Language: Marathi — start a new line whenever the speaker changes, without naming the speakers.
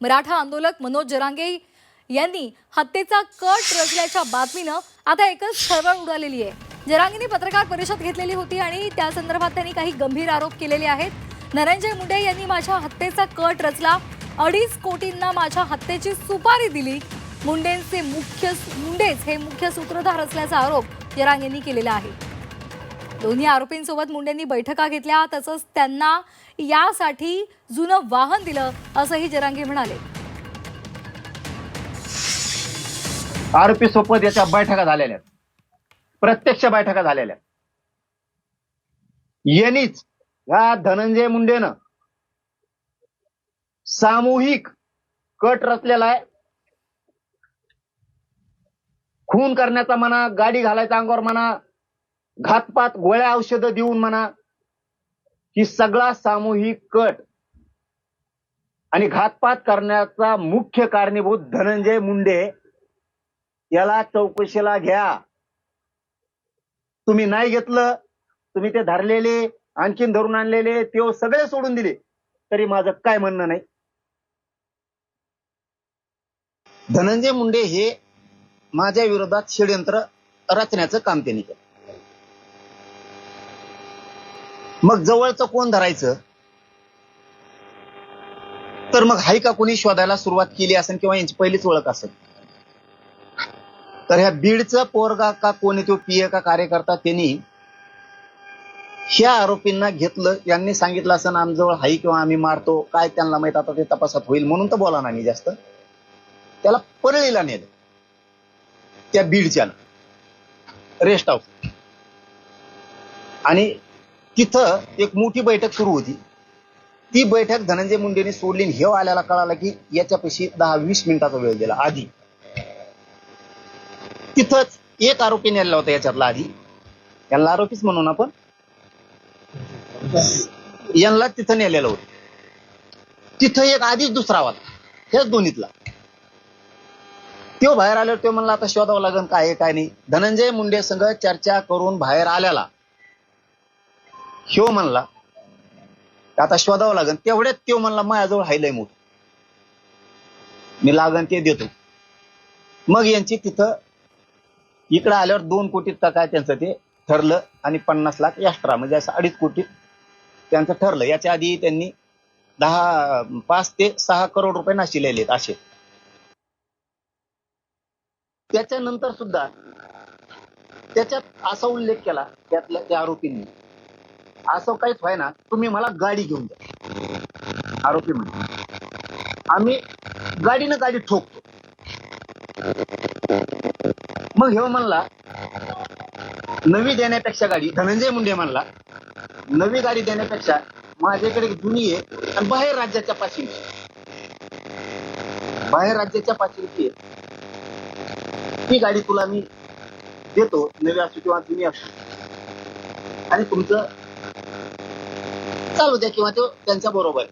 मराठा आंदोलक मनोज जरांगे यांनी हत्येचा कट रचल्याच्या बातमीनं आता एकच खळबळ उडालेली आहे. जरांगेंनी पत्रकार परिषद घेतलेली होती आणि त्या संदर्भात त्यांनी काही गंभीर आरोप केलेले आहेत. धनंजय मुंडे यांनी माझ्या हत्येचा कट रचला. अडीच कोटींना माझ्या हत्येची सुपारी दिली. मुंडेंचे मुख्य मुंडेच हे मुख्य सूत्रधार असल्याचा आरोप जरांगेंनी केलेला आहे. दोन्ही आरोपींसोबत मुंडेंनी बैठका घेतल्या तसंच त्यांना यासाठी जुनं वाहन दिलं असंही जरांगे म्हणाले.
आरोपी सोबत याच्या बैठका झालेल्या प्रत्यक्ष बैठका झालेल्या यांनीच या धनंजय मुंडेनं सामूहिक कट रचलेला आहे. खून करण्याचा म्हणा गाडी घालायचा अंगावर म्हणा घातपात गोळ्या औषधं देऊन म्हणा ही सगळा सामूहिक कट. आणि घातपात करण्याचा मुख्य कारणीभूत धनंजय मुंडे याला चौकशीला घ्या. तुम्ही नाही घेतलं तुम्ही ते धरलेले आणखीन धरून आणलेले ते सगळे सोडून दिले तरी माझं काय म्हणणं नाही. धनंजय मुंडे हे माझ्या विरोधात षडयंत्र रचण्याचं काम त्यांनी केलं. मग जवळचं कोण धरायचं? तर मग हाय का कोणी शोधायला सुरुवात केली असेल किंवा यांची पहिलीच ओळख असेल? तर ह्या बीडचं पोरगा का कोणी तो पीए का कार्यकर्ता त्यांनी ह्या आरोपींना घेतलं. यांनी सांगितलं असं आमजवळ हाई किंवा आम्ही मारतो. काय त्यांना माहीत आता ते तपासात होईल म्हणून तर बोला नाही जास्त. त्याला परळीला नेलं. त्या बीडच्या रेस्ट हाऊस आणि तिथं एक मोठी बैठक सुरू होती. ती बैठक धनंजय मुंडेने सोडली हे आल्याला कळालं की याच्यापाशी दहा वीस मिनिटाचा वेळ दिला आधी. तिथंच एक आरोपी नेला होता याच्यातला आधी. यांना आरोपीच म्हणून आपण? यांना तिथं नेलेलं होतं. तिथं एक आधीच दुसरा होता हेच दोन्हीतला. तो बाहेर आल्यावर तो म्हणला आता शोधावं लागेल काय काय नाही. धनंजय मुंडे संघ चर्चा करून बाहेर आल्याला ह्यो म्हणला आता शोधावं लागेल तेवढ्यात त्यो म्हणला माझ्याजवळ हायलय मोठ. मी लागन ते देतो. मग यांची तिथं इकडं आल्यावर दोन कोटीत काय त्यांचं ते ठरलं आणि पन्नास लाख एक्स्ट्रा म्हणजे असं अडीच कोटी त्यांचं ठरलं. याच्या आधी त्यांनी दहा पाच ते सहा करोड रुपये नाशिलेले असे. त्याच्यानंतर सुद्धा त्याच्यात असा उल्लेख केला त्यातल्या त्या आरोपींनी. असं काहीच व्हाय ना तुम्ही मला गाडी घेऊन द्या. आरोपी म्हणजे आम्ही गाडीनं गाडी ठोकतो. मग हे म्हणला नवी देण्यापेक्षा गाडी धनंजय मुंडे म्हणला नवी गाडी देण्यापेक्षा माझ्याकडे जुनी आहे आणि बाहेर राज्याच्या पाचवीची बाहेर राज्याच्या पाचवीची आहे. ती गाडी तुला मी देतो नवी असो किंवा जुनी असो. आणि तुमचं चालू द्या किंवा तो त्यांच्या बरोबर.